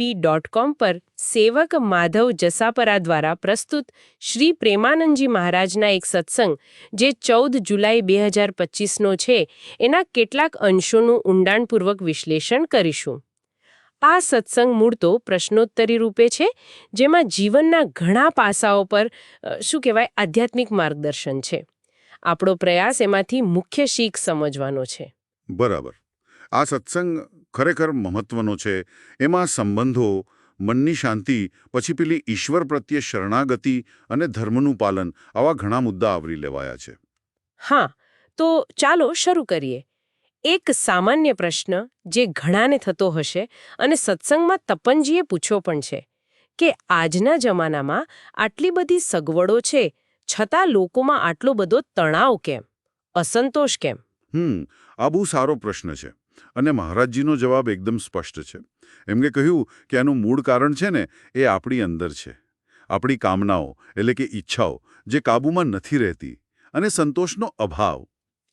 પી dot com પર સેવક માધવ જસાપરા દ્વારા પ્રસ્તુત શ્રી પ્રેમાનંદજી મહારાજના એક સત્સંગ, જે ચૌદ જુલાઈ બે હજાર પચીસનો છે, એના કેટલાક અંશોનું ઊંડાણપૂર્વક વિશ્લેષણ કરીશું. આ સત્સંગ મૂળ તો પ્રશ્નોત્તરી રૂપે છે, જેમાં જીવનના ઘણા પાસાઓ પર શું કહેવાય, આધ્યાત્મિક માર્ગદર્શન છે. આપણો પ્રયાસ એમાંથી મુખ્ય શીખ સમજવાનો છે. બરાબર. આ સત્સંગ ખરેખર મહત્વનો છે. એમાં સંબંધો મનની શાંતિ પછી પેલી ઈશ્વર પ્રત્યે શરણાગતિ અને ધર્મનું પાલન આવા ઘણા મુદ્દા આવરી લેવાયા છે. હા તો ચાલો શરૂ કરીએ. એક સામાન્ય પ્રશ્ન જે ઘણાને થતો હશે અને સત્સંગમાં તપનજીએ પૂછ્યો પણ છે કે આજના જમાનામાં આટલી બધી સગવડો છે છતાં લોકોમાં આટલો બધો તણાવ કેમ? અસંતોષ કેમ? હમ આ બહુ સારો પ્રશ્ન છે. અને મહારાજજીનો જવાબ એકદમ સ્પષ્ટ છે. એમણે કહ્યું કે આનું મૂળ કારણ છે ને એ આપણી અંદર છે. આપણી કામનાઓ એટલે કે ઈચ્છાઓ જે કાબૂમાં નથી રહેતી અને સંતોષનો અભાવ.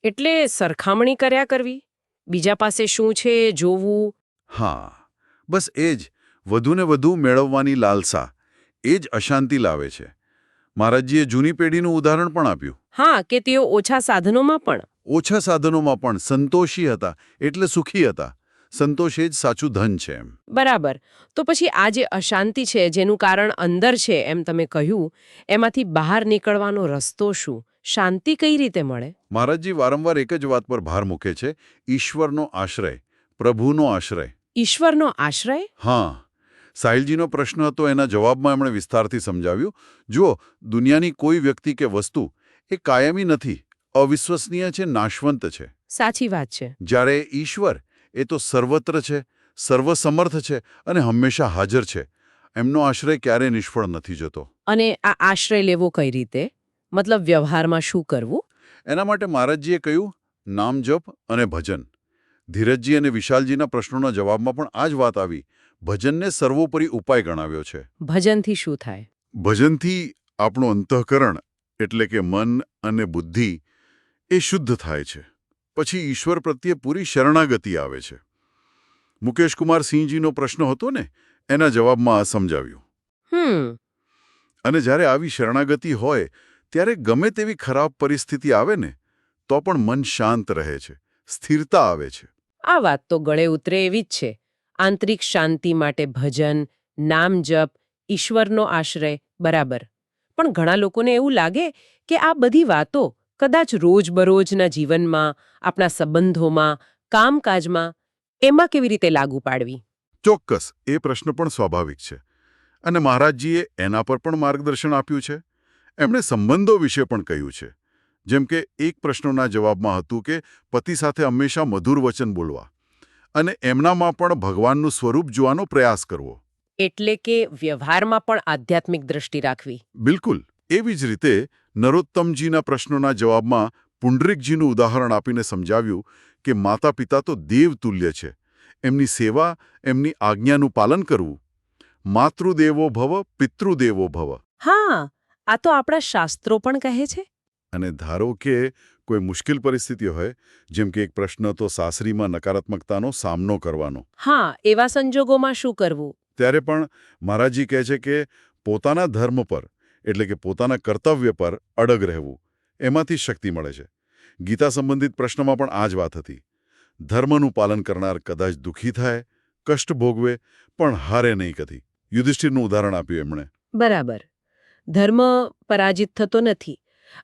એટલે સરખામણી કર્યા કરવી? બીજા પાસે શું છે એ જોવું? હા બસ એ જ. વધુને વધુ મેળવવાની લાલસા. એ જ અશાંતિ લાવે છે. મહારાજજીએ જૂની પેઢીનું ઉદાહરણ પણ આપ્યું. હા કે તેઓ ઓછા સાધનોમાં પણ. ઓછા સાધનોમાં પણ સંતોષી હતા એટલે સુખી હતા. સંતોષ એ જ સાચું ધન છે એમ. બરાબર. તો પછી આ જે અશાંતિ છે જેનું કારણ અંદર છે એમ તમે કહ્યું એમાંથી બહાર નીકળવાનો રસ્તો શું? શાંતિ કઈ રીતે મળે? મહારાજજી વારંવાર એક જ વાત પર ભાર મૂકે છે ઈશ્વરનો આશ્રય પ્રભુનો આશ્રય. ઈશ્વરનો આશ્રય? હા. સાહિલજીનો પ્રશ્ન હતો એના જવાબમાં એમણે વિસ્તારથી સમજાવ્યું જુઓ દુનિયાની કોઈ વ્યક્તિ કે વસ્તુ એ કાયમી નથી અવિશ્વસનીય છે નાશવંત છે. સાચી વાત છે. જ્યારે ઈશ્વર એ તો સર્વત્ર છે સર્વસમર્થ છે અને હંમેશા હાજર છે. એમનો આશ્રય ક્યારેય નિષ્ફળ નથી જતો. અને આ આશ્રય લેવો કઈ રીતે? મતલબ વ્યવહારમાં શું કરવું? એના માટે મહારાજજીએ કહ્યું નામ જપ અને ભજન. ધીરજજી અને વિશાલજીના પ્રશ્નોના જવાબમાં પણ આ જ વાત આવી. ભજનને સર્વોપરી ઉપાય ગણાવ્યો છે. ભજનથી શું થાય? ભજનથી આપણું અંતઃકરણ એટલે કે મન અને બુદ્ધિ એ શુદ્ધ થાય છે. પછી ઈશ્વર પ્રત્યે પૂરી શરણાગતિ આવે છે. મુકેશકુમાર સિંહજીનો પ્રશ્ન હતો ને એના જવાબમાં આ સમજાવ્યું. અને જ્યારે આવી શરણાગતિ હોય ત્યારે ગમે તેવી ખરાબ પરિસ્થિતિ આવે ને તો પણ મન શાંત રહે છે સ્થિરતા આવે છે. આ વાત તો ગળે ઉતરે એવી જ છે. આંતરિક શાંતિ માટે ભજન નામ જપ ઈશ્વરનો આશ્રય બરાબર. પણ ઘણા લોકોને એવું લાગે કે આ બધી વાતો કદાચ રોજબરોજના જીવનમાં આપણા સંબંધોમાં કામકાજમાં એમાં કેવી રીતે લાગુ પાડવી? ચોક્કસ એ પ્રશ્ન પણ સ્વાભાવિક છે. અને મહારાજજીએ એના પર પણ માર્ગદર્શન આપ્યું છે. એમણે સંબંધો વિશે પણ કહ્યું છે. જેમ કે એક પ્રશ્નોના જવાબમાં હતું કે પતિ સાથે હંમેશા મધુર વચન બોલવા અને એમનામાં પણ ભગવાનનું સ્વરૂપ જોવાનો પ્રયાસ કરવો. એટલે કે વ્યવહારમાં પણ આધ્યાત્મિક દ્રષ્ટિ રાખવી. બિલકુલ. એવી જ રીતે નરોત્તમજીના પ્રશ્નોના જવાબમાં પુંડરીકજીનું ઉદાહરણ આપીને સમજાવ્યું કે માતા પિતા તો દેવતુલ્ય છે. એમની સેવા એમની આજ્ઞાનું પાલન કરવું. માતૃદેવો ભવ પિતૃદેવો ભવ. હા આ તો આપણા શાસ્ત્રો પણ કહે છે. અને ધારો કે કોઈ મુશ્કેલ પરિસ્થિતિ હોય જેમ કે એક પ્રશ્ન તો સાસરીમાં નકારાત્મકતાનો સામનો કરવાનો. હા એવા સંજોગોમાં શું કરવું? ત્યારે પણ મહારાજી કહે છે કે પોતાના ધર્મ પર એટલે કે પોતાના કર્તવ્ય પર અડગ રહેવું. એમાંથી શક્તિ મળે છે. ગીતા સંબંધિત પ્રશ્નમાં પણ આ જ વાત હતી. ધર્મનું પાલન કરનાર કદાચ દુઃખી થાય કષ્ટ ભોગવે પણ હારે નહીં કદી યુધિષ્ઠિરનું ઉદાહરણ આપ્યું એમણે. બરાબર. ધર્મ પરાજિત થતો નથી.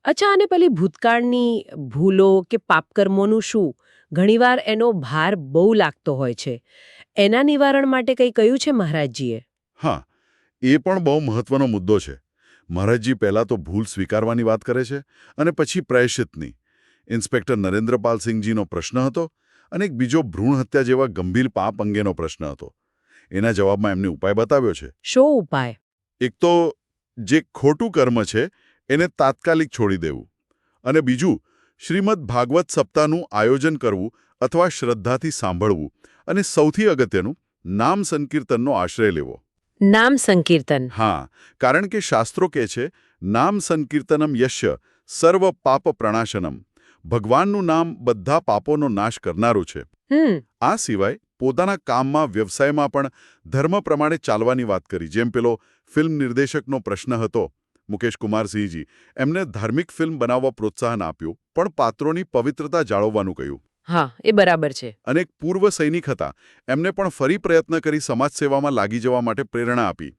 અચ્છા અને પેલી ભૂતકાળની ભૂલો કે પાપકર્મોનું શું? ઘણીવાર એનો ભાર બહુ લાગતો હોય છે. એના નિવારણ માટે કંઈ કહ્યું છે મહારાજજીએ? હા એ પણ બહુ મહત્વનો મુદ્દો છે. મહારાજજી પહેલાં તો ભૂલ સ્વીકારવાની વાત કરે છે અને પછી પ્રાયશ્ચિતની. ઇન્સ્પેક્ટર નરેન્દ્રપાલ સિંહજીનો પ્રશ્ન હતો અને એક બીજો ભ્રૂણ હત્યા જેવા ગંભીર પાપ અંગેનો પ્રશ્ન હતો. એના જવાબમાં એમને ઉપાય બતાવ્યો છે. શો ઉપાય? એક તો જે ખોટું કર્મ છે એને તાત્કાલિક છોડી દેવું અને બીજું શ્રીમદ ભાગવત સપ્તાહનું આયોજન કરવું અથવા શ્રદ્ધાથી સાંભળવું અને સૌથી અગત્યનું નામ સંકીર્તનનો આશ્રય લેવો. નામ સંકીર્તન. હા કારણ કે શાસ્ત્રો કહે છે નામ સંકીર્તનમ યશ્ય સર્વ પાપ પ્રણાશનમ. ભગવાનનું નામ બધા પાપોનો નાશ કરનારું છે. આ સિવાય પોતાના કામમાં વ્યવસાયમાં પણ ધર્મ પ્રમાણે ચાલવાની વાત કરી. જેમ પેલો ફિલ્મ નિર્દેશકનો પ્રશ્ન હતો મુકેશ કુમારસિંહજી એમને ધાર્મિક ફિલ્મ બનાવવા પ્રોત્સાહન આપ્યું પણ પાત્રોની પવિત્રતા જાળવવાનું કહ્યું. હા એ બરાબર છે. અને એક પૂર્વ સૈનિક હતા. એમને પણ ફરી પ્રયત્ન કરી સમાજ સેવામાં લાગી જવા માટે પ્રેરણા આપી.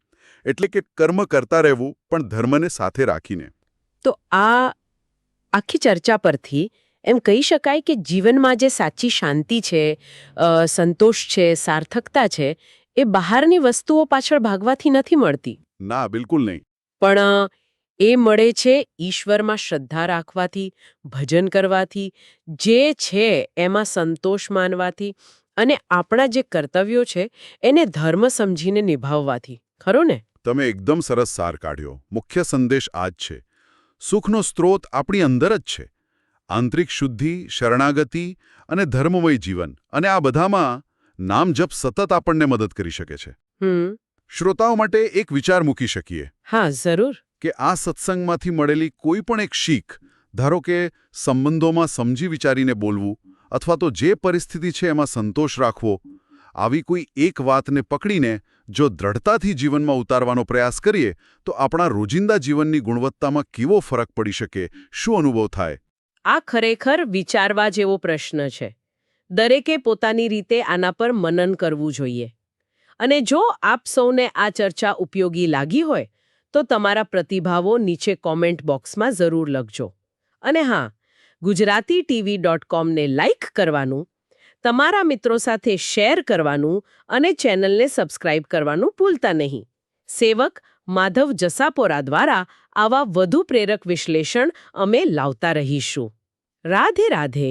એટલે કે કર્મ કરતા રહેવું પણ ધર્મને સાથે રાખીને. તો આ આખી ચર્ચા પરથી એમ કહી શકાય કે જીવનમાં જે સાચી શાંતિ છે સંતોષ છે સાર્થકતા છે એ બહારની વસ્તુઓ પાછળ ભાગવાથી નથી મળતી. ના બિલકુલ નહીં. પણ એ મળે છે ઈશ્વરમાં શ્રદ્ધા રાખવાથી ભજન કરવાથી જે છે એમાં સંતોષ માનવાથી અને આપણા જે કર્તવ્યો છે એને ધર્મ સમજીને નિભાવવાથી. ખરો ને? તમે એકદમ સરસ સાર કાઢ્યો. મુખ્ય સંદેશ આ જ છે. સુખનો સ્ત્રોત આપણી અંદર જ છે. આંતરિક શુદ્ધિ શરણાગતિ અને ધર્મમય જીવન અને આ બધામાં નામ જપ સતત આપણને મદદ કરી શકે છે. શ્રોતાઓ માટે એક વિચાર મૂકી શકીએ. હા જરૂર. કે આ સત્સંગમાંથી મળેલી કોઈ પણ એક શીખ, ધારો કે સંબંધોમાં સમજી વિચારીને બોલવું અથવા તો જે પરિસ્થિતિ છે એમાં સંતોષ રાખવો, આવી કોઈ એક વાતને પકડીને જો દ્રઢતાથી જીવનમાં ઉતારવાનો પ્રયાસ કરીએ, તો આપણા રોજિંદા જીવનની ગુણવત્તામાં કેવો ફરક પડી શકે? શું અનુભવ થાય? આ ખરેખર વિચારવા જેવો પ્રશ્ન છે. દરેકે પોતાની રીતે આના પર મનન કરવું જોઈએ. અને જો આપ સૌને આ ચર્ચા ઉપયોગી લાગી હોય તો તમારા પ્રતિભાવો નીચે કોમેન્ટ બોક્સમાં જરૂર લખજો. અને હા ગુજરાતી ટીવી ડોટ કોમને લાઇક કરવાનું, તમારા મિત્રો સાથે શેર કરવાનું અને ચેનલને સબસ્ક્રાઇબ કરવાનું ભૂલતા નહીં. સેવક માધવ જસાપોરા દ્વારા આવા વધુ પ્રેરક વિશ્લેષણ અમે લાવતા રહીશું. રાધે રાધે.